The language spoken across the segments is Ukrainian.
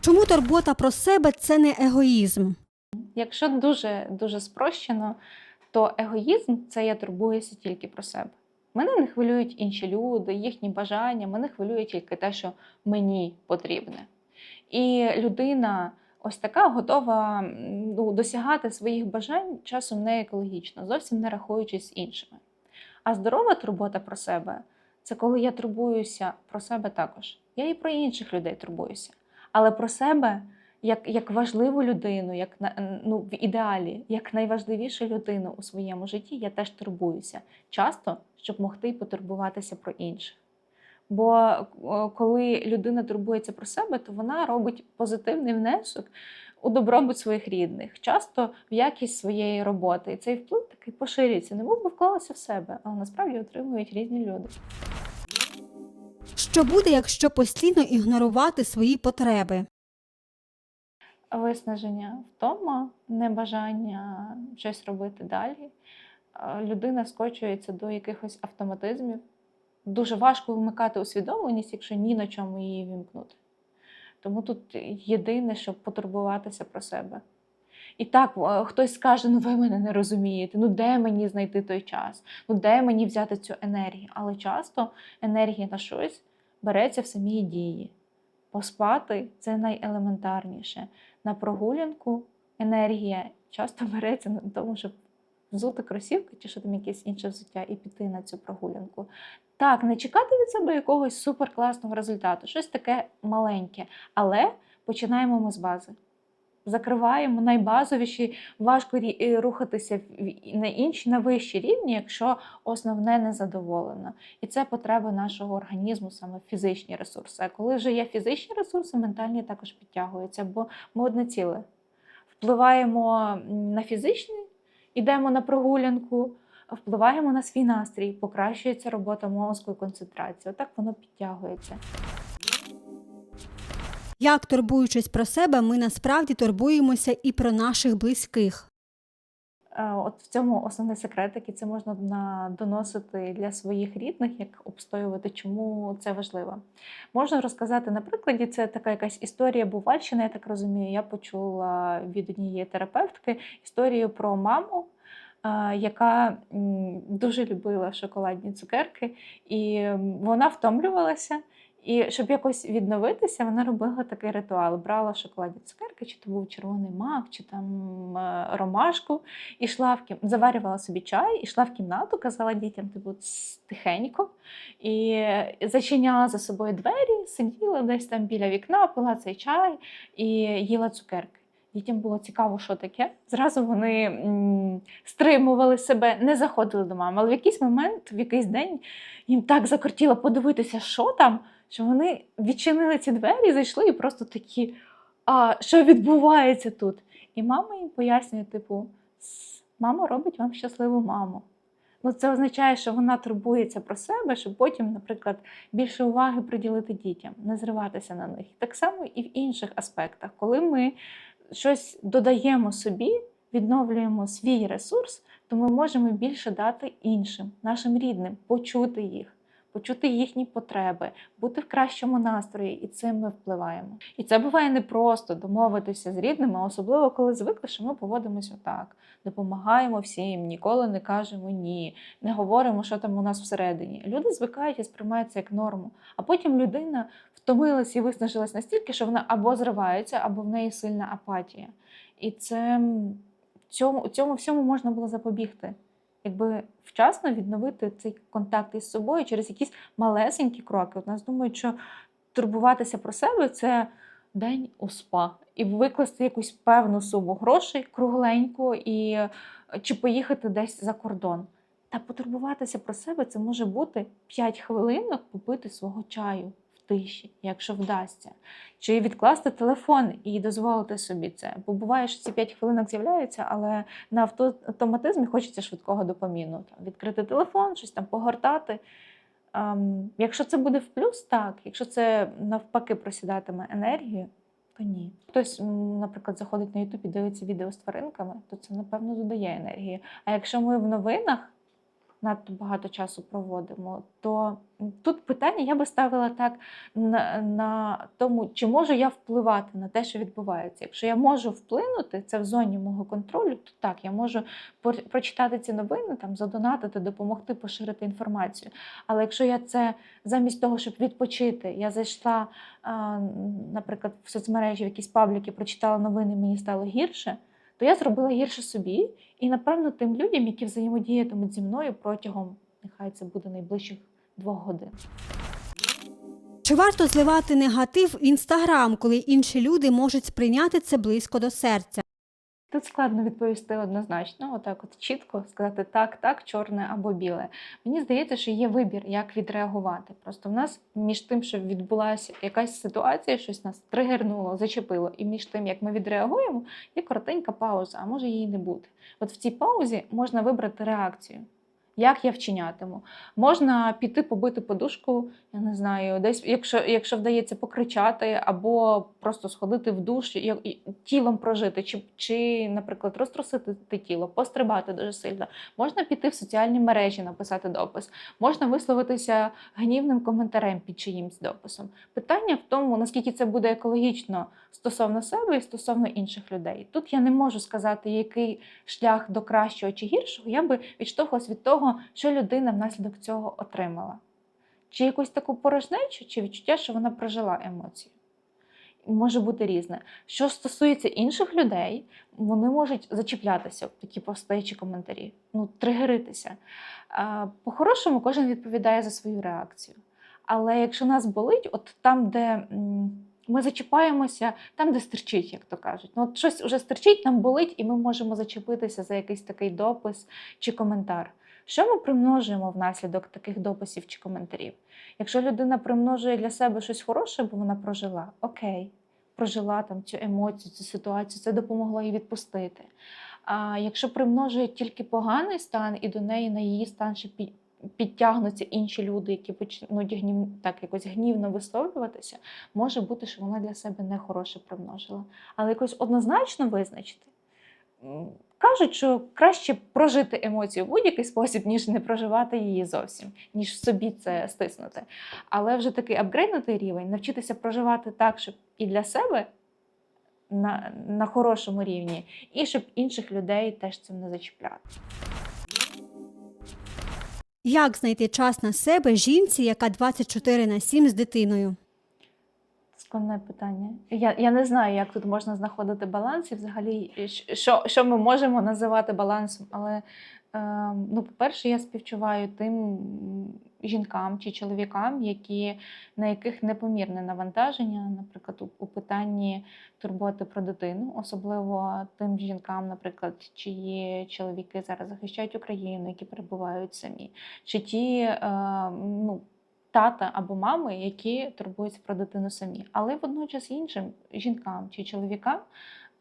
Чому турбота про себе це не егоїзм? Якщо дуже дуже спрощено, то егоїзм це я турбуюся тільки про себе. Мене не хвилюють інші люди, їхні бажання, мене хвилює тільки те, що мені потрібне. І людина ось така готова ну, досягати своїх бажань часом не екологічно, зовсім не рахуючись іншими. А здорова турбота про себе це коли я турбуюся про себе також. Я і про інших людей турбуюся. Але про себе як, як важливу людину, як ну, в ідеалі, як найважливішу людину у своєму житті, я теж турбуюся. Часто, щоб могти потурбуватися про інших. Бо коли людина турбується про себе, то вона робить позитивний внесок у добробут своїх рідних, часто в якість своєї роботи. І цей вплив такий поширюється, немов би вклалося в себе, але насправді отримують різні люди. Що буде, якщо постійно ігнорувати свої потреби? виснаження втома, небажання щось робити далі. Людина скочується до якихось автоматизмів. Дуже важко вмикати усвідомленість, якщо ні на чому її вімкнути. Тому тут єдине, щоб потурбуватися про себе. І так, хтось скаже: ну ви мене не розумієте, ну де мені знайти той час, ну де мені взяти цю енергію. Але часто енергія на щось береться в самій дії. Поспати це найелементарніше. На прогулянку енергія часто береться на тому, щоб взути кросівки чи що там якесь інше взуття і піти на цю прогулянку. Так, не чекати від себе якогось суперкласного результату, щось таке маленьке. Але починаємо ми з бази. Закриваємо найбазовіші, важко е, рухатися на інші, на вищі рівні, якщо основне не задоволено. І це потреби нашого організму, саме фізичні ресурси. А коли вже є фізичні ресурси, ментальні також підтягуються, бо ми одне ціле. Впливаємо на фізичний, йдемо на прогулянку, впливаємо на свій настрій, покращується робота мозку і концентрація. Отак воно підтягується. Як турбуючись про себе, ми насправді турбуємося і про наших близьких. Е, От в цьому основний секрет, який це можна доносити для своїх рідних, як обстоювати, чому це важливо. Можна розказати на прикладі, це така якась історія Бувальщини, я так розумію. Я почула від однієї терапевтки історію про маму. е, Яка дуже любила шоколадні цукерки, і вона втомлювалася. І щоб якось відновитися, вона робила такий ритуал: брала шоколадні цукерки, чи то був червоний мак, чи там ромашку, ромашку, йшла в кім... заварювала собі чай, ішла в кімнату, казала дітям, типу, «Тс, тихенько, і зачиняла за собою двері, сиділа десь там біля вікна, пила цей чай і їла цукерки. Дітям було цікаво, що таке. Зразу вони м, стримували себе, не заходили до мами. Але в якийсь момент, в якийсь день їм так закортіло подивитися, що там, що вони відчинили ці двері, зайшли і просто такі, а що відбувається тут? І мама їм пояснює, типу, мама робить вам щасливу маму. Ну, це означає, що вона турбується про себе, щоб потім, наприклад, більше уваги приділити дітям, не зриватися на них. Так само і в інших аспектах, коли ми щось додаємо собі, відновлюємо свій ресурс, то ми можемо більше дати іншим, нашим рідним, почути їх. Почути їхні потреби, бути в кращому настрої, і цим ми впливаємо. І це буває непросто домовитися з рідними, особливо коли звикли, що ми поводимося так. Допомагаємо всім, ніколи не кажемо ні, не говоримо, що там у нас всередині. Люди звикають і сприймають це як норму. А потім людина втомилась і виснажилась настільки, що вона або зривається, або в неї сильна апатія. І це цьому, цьому всьому можна було запобігти. Якби вчасно відновити цей контакт із собою через якісь малесенькі кроки. От нас думають, що турбуватися про себе це день у спа і викласти якусь певну суму грошей кругленьку і чи поїхати десь за кордон. Та потурбуватися про себе це може бути 5 хвилинок попити свого чаю тиші, якщо вдасться. Чи відкласти телефон і дозволити собі це. Бо буває, що ці 5 хвилинок з'являються, але на автоматизмі хочеться швидкого допоміну. Там, відкрити телефон, щось там погортати. Ем, якщо це буде в плюс, так. Якщо це навпаки просідатиме енергію, то ні. Хтось, наприклад, заходить на YouTube і дивиться відео з тваринками, то це, напевно, додає енергії. А якщо ми в новинах надто багато часу проводимо, то тут питання я би ставила так на, на тому, чи можу я впливати на те, що відбувається. Якщо я можу вплинути, це в зоні мого контролю, то так, я можу прочитати ці новини, там задонатити, допомогти поширити інформацію. Але якщо я це замість того, щоб відпочити, я зайшла, наприклад, в соцмережі, в якісь пабліки, прочитала новини, мені стало гірше, то я зробила гірше собі і, напевно, тим людям, які взаємодіятимуть зі мною протягом, нехай це буде найближчих двох годин. Чи варто зливати негатив в інстаграм, коли інші люди можуть сприйняти це близько до серця? Тут складно відповісти однозначно, отак от чітко сказати так, так, чорне або біле. Мені здається, що є вибір, як відреагувати. Просто в нас між тим, що відбулася якась ситуація, щось нас тригернуло, зачепило, і між тим, як ми відреагуємо, є коротенька пауза, а може її не бути. От в цій паузі можна вибрати реакцію. Як я вчинятиму? Можна піти побити подушку, я не знаю, десь, якщо, якщо вдається покричати, або просто сходити в душ, і- тілом прожити, чи, чи, наприклад, розтрусити тіло, пострибати дуже сильно. Можна піти в соціальні мережі, написати допис, можна висловитися гнівним коментарем під чиїмсь дописом. Питання в тому, наскільки це буде екологічно стосовно себе і стосовно інших людей. Тут я не можу сказати, який шлях до кращого чи гіршого. Я би відштовхувалась від того, що людина внаслідок цього отримала. Чи якусь таку порожнечу, чи відчуття, що вона прожила емоції. Може бути різне. Що стосується інших людей, вони можуть зачіплятися в такі пости чи коментарі, ну, тригеритися. По-хорошому, кожен відповідає за свою реакцію. Але якщо нас болить, от там, де ми зачіпаємося, там, де стерчить, як то кажуть. Ну, от щось вже стерчить, нам болить, і ми можемо зачепитися за якийсь такий допис чи коментар. Що ми примножуємо внаслідок таких дописів чи коментарів? Якщо людина примножує для себе щось хороше, бо вона прожила, окей, прожила там цю емоцію, цю ситуацію, це допомогло їй відпустити. А якщо примножує тільки поганий стан, і до неї на її стан ще підтягнуться інші люди, які почнуть гнів, так якось гнівно висловлюватися, може бути, що вона для себе не хороше примножила. Але якось однозначно визначити. Кажуть, що краще прожити емоцію в будь-який спосіб, ніж не проживати її зовсім, ніж собі це стиснути. Але вже такий апгрейднутий рівень навчитися проживати так, щоб і для себе на, на хорошому рівні, і щоб інших людей теж цим не зачіпляти. Як знайти час на себе жінці, яка 24 на 7 з дитиною? Складне питання. Я, я не знаю, як тут можна знаходити баланс і взагалі, що, що ми можемо називати балансом. Але, е, ну, по-перше, я співчуваю тим жінкам чи чоловікам, які, на яких непомірне навантаження, наприклад, у, у питанні турботи про дитину, особливо тим жінкам, наприклад, чиї чоловіки зараз захищають Україну, які перебувають самі, чи ті, е, ну, тата або мами, які турбуються про дитину самі, але водночас іншим жінкам чи чоловікам,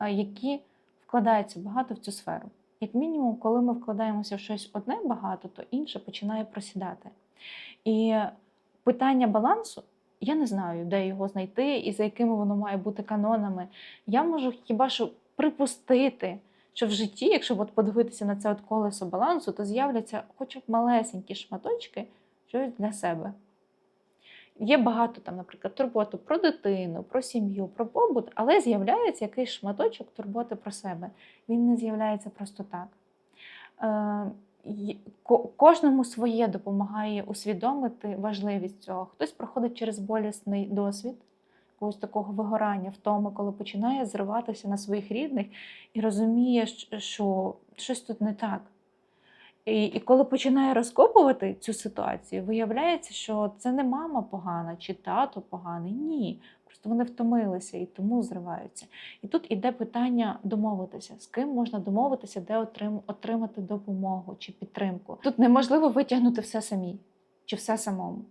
які вкладаються багато в цю сферу. Як мінімум, коли ми вкладаємося в щось одне багато, то інше починає просідати. І питання балансу. Я не знаю, де його знайти і за якими воно має бути канонами. Я можу хіба що припустити, що в житті, якщо от подивитися на це от колесо балансу, то з'являться хоча б малесенькі шматочки щось для себе. Є багато там, наприклад, турботи про дитину, про сім'ю, про побут, але з'являється якийсь шматочок турботи про себе. Він не з'являється просто так. Е, Кожному своє допомагає усвідомити важливість цього. Хтось проходить через болісний досвід, якогось такого вигорання, втоми, коли починає зриватися на своїх рідних і розуміє, що щось тут не так. І, і коли починає розкопувати цю ситуацію, виявляється, що це не мама погана чи тато поганий. Ні. Просто вони втомилися і тому зриваються. І тут іде питання домовитися, з ким можна домовитися, де отрим, отримати допомогу чи підтримку. Тут неможливо витягнути все самі чи все самому.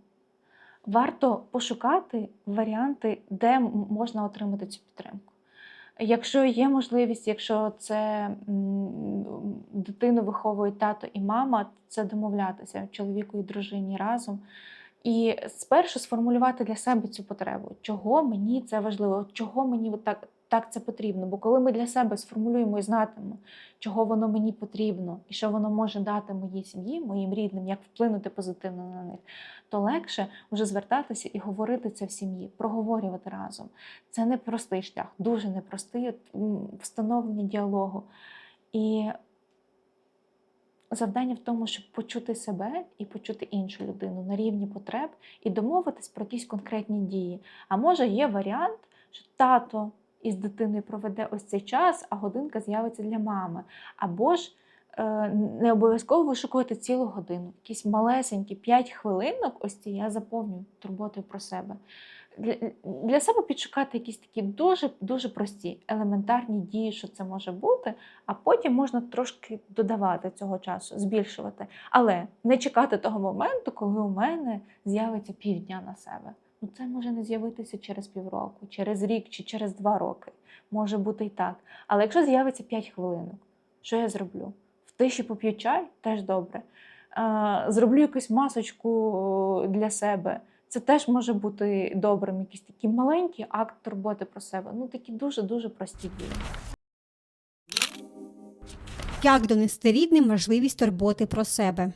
Варто пошукати варіанти, де можна отримати цю підтримку. Якщо є можливість, якщо це дитину виховують тато і мама, це домовлятися чоловіку і дружині разом. І спершу сформулювати для себе цю потребу, чого мені це важливо, чого мені так, так це потрібно. Бо коли ми для себе сформулюємо і знатимемо, чого воно мені потрібно, і що воно може дати моїй сім'ї, моїм рідним, як вплинути позитивно на них, то легше вже звертатися і говорити це в сім'ї, проговорювати разом. Це непростий шлях, дуже непростий встановлення діалогу. І завдання в тому, щоб почути себе і почути іншу людину на рівні потреб і домовитись про якісь конкретні дії. А може є варіант, що тато із дитиною проведе ось цей час, а годинка з'явиться для мами. Або ж не обов'язково вишукувати цілу годину. Якісь малесенькі 5 хвилинок, ось ці я заповню турботою про себе. Для, для себе підшукати якісь такі дуже дуже прості елементарні дії, що це може бути, а потім можна трошки додавати цього часу, збільшувати. Але не чекати того моменту, коли у мене з'явиться півдня на себе. Ну це може не з'явитися через півроку, через рік чи через два роки. Може бути і так. Але якщо з'явиться 5 хвилинок, що я зроблю? В тиші поп'ю чай теж добре. Е, Зроблю якусь масочку для себе. Це теж може бути добрим, якийсь такий маленький акт турботи про себе. Ну такі дуже-дуже прості дії. Як донести рідним важливість турботи про себе?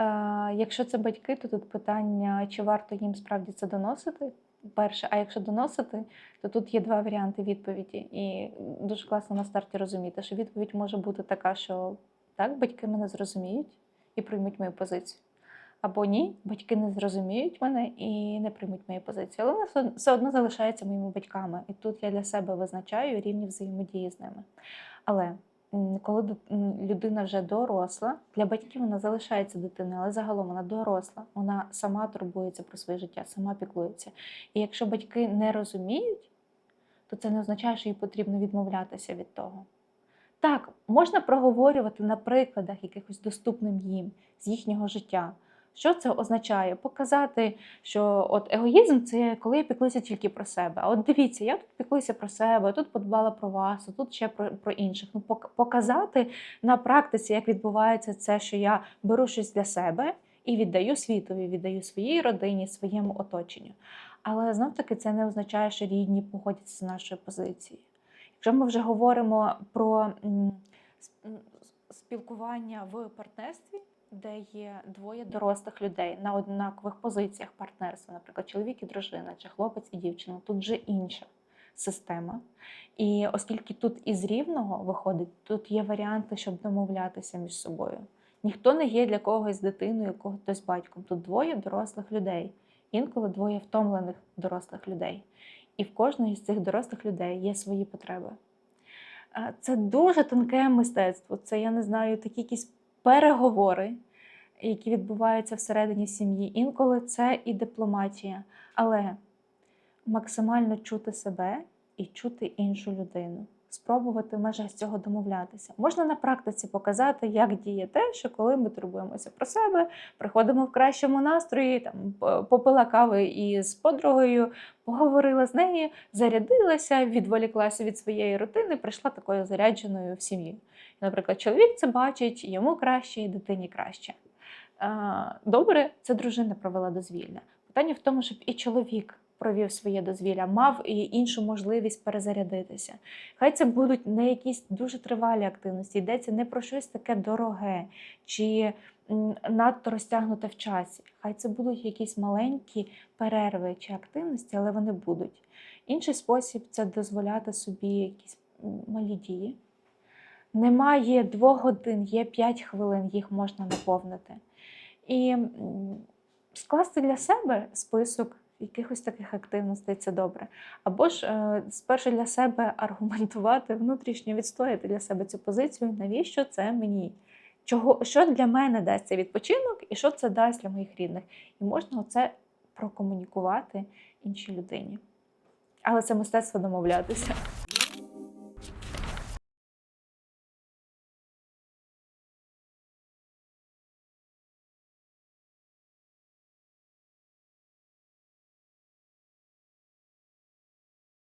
Е, Якщо це батьки, то тут питання, чи варто їм справді це доносити. Перше, а якщо доносити, то тут є два варіанти відповіді. І дуже класно на старті розуміти, що відповідь може бути така, що так, батьки мене зрозуміють і приймуть мою позицію. Або ні, батьки не зрозуміють мене і не приймуть мої позиції. Але вони все- одно залишаються моїми батьками. І тут я для себе визначаю рівні взаємодії з ними. Але коли людина вже доросла, для батьків вона залишається дитиною, але загалом вона доросла, вона сама турбується про своє життя, сама піклується. І якщо батьки не розуміють, то це не означає, що їй потрібно відмовлятися від того. Так, можна проговорювати на прикладах якихось доступним їм з їхнього життя. Що це означає? Показати, що от егоїзм це коли я піклуюся тільки про себе. А от дивіться, я тут піклуюся про себе, тут подбала про вас, тут ще про, про інших. Ну, показати на практиці, як відбувається це, що я беру щось для себе і віддаю світові, віддаю своїй родині, своєму оточенню. Але знов таки це не означає, що рідні погодяться з нашою позицією. Якщо ми вже говоримо про спілкування в партнерстві, де є двоє дорослих людей на однакових позиціях партнерства, наприклад, чоловік і дружина, чи хлопець і дівчина, тут вже інша система. І оскільки тут із рівного виходить, тут є варіанти, щоб домовлятися між собою. Ніхто не є для когось дитиною, когось батьком. Тут двоє дорослих людей, інколи двоє втомлених дорослих людей. І в кожної з цих дорослих людей є свої потреби. Е, Це дуже тонке мистецтво. Це, я не знаю, такі якісь переговори, які відбуваються всередині сім'ї. Інколи це і дипломатія. Але максимально чути себе і чути іншу людину. Спробувати в межах цього домовлятися. Можна на практиці показати, як діє те, що коли ми турбуємося про себе, приходимо в кращому настрої, там попила кави із подругою, поговорила з нею, зарядилася, відволіклася від своєї рутини, прийшла такою зарядженою в сім'ю. Наприклад, чоловік це бачить, йому краще, і дитині краще. Добре, це дружина провела дозвілля. Питання в тому, щоб і чоловік провів своє дозвілля, мав і іншу можливість перезарядитися. Хай це будуть не якісь дуже тривалі активності, йдеться не про щось таке дороге чи надто розтягнуте в часі. Хай це будуть якісь маленькі перерви чи активності, але вони будуть. Інший спосіб це дозволяти собі якісь малі дії. Немає двох годин, є п'ять хвилин, їх можна наповнити. І скласти для себе список якихось таких активностей це добре. Або ж е, спершу для себе аргументувати, внутрішньо відстояти для себе цю позицію, навіщо це мені? Чого, що для мене дасть цей відпочинок і що це дасть для моїх рідних? І можна це прокомунікувати іншій людині. Але це мистецтво домовлятися.